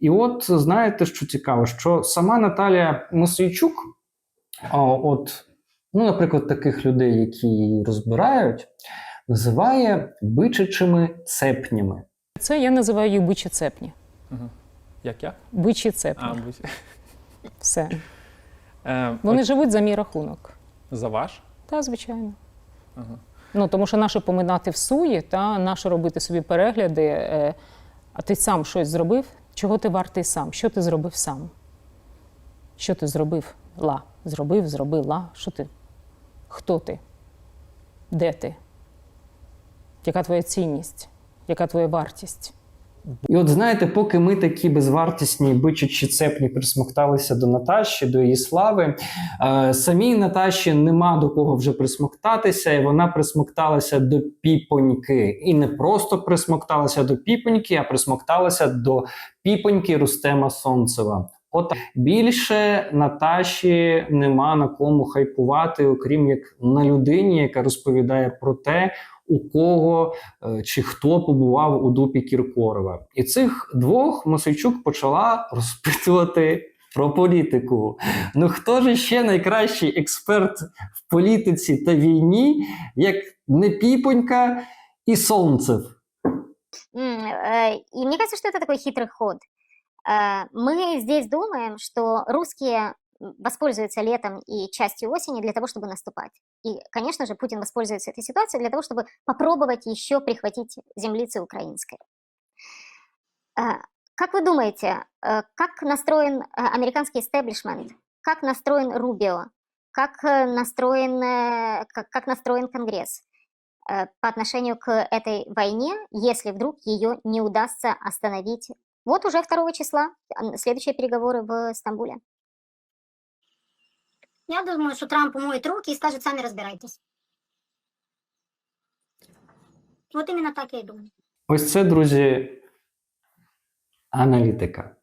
І от знаєте, що цікаво, що сама Наталія Мосійчук, от, ну, наприклад, таких людей, які її розбирають, називає бичачими цепнями. Це я називаю їх бичі цепні. Як як? Бичі цепні. А, будь- Все. е, Вони от живуть за мій рахунок. за ваш? Та, звичайно. Ага. Ну, тому що наше поминати в суї, та наше робити собі перегляди. Е, а ти сам щось зробив? Чого ти вартий сам? Що ти зробив сам? Що ти зробив? Ла. Зробив, зробила. Що ти? Хто ти? Де ти? Яка твоя цінність? Яка твоя вартість? І от знаєте, поки ми такі безвартісні бичачі цепні присмокталися до Наташі, до її слави, е, самій Наташі нема до кого вже присмоктатися, і вона присмокталася до піпоньки. І не просто присмокталася до піпоньки, а присмокталася до піпоньки Рустема Сонцева. От більше Наташі нема на кому хайпувати, окрім як на людині, яка розповідає про те, у кого е, чи хто побував у дупі Кіркорова. І цих двох Мосейчук почала розпитувати про політику. Ну хто ж ще найкращий експерт в політиці та війні, як не Піпонька і Сонцев? М, э, И мне кажется, что это такой хитрый ход. Э, Мы здесь думаем, что русские воспользуются летом и частью осени для того, чтобы наступать. И, конечно же, Путин воспользуется этой ситуацией для того, чтобы попробовать еще прихватить землицы украинской. Э, Как вы думаете, э, как настроен американский истеблишмент? Как настроен Рубио? Как настроен, как, как настроен Конгресс? по отношению к этой войне, если вдруг ее не удастся остановить. Вот уже 2 числа следующие переговоры в Стамбуле. Я думаю, что Трамп умоет руки и скажет, сами разбирайтесь. Вот именно так я и думаю. Ось це, друзі, аналітика.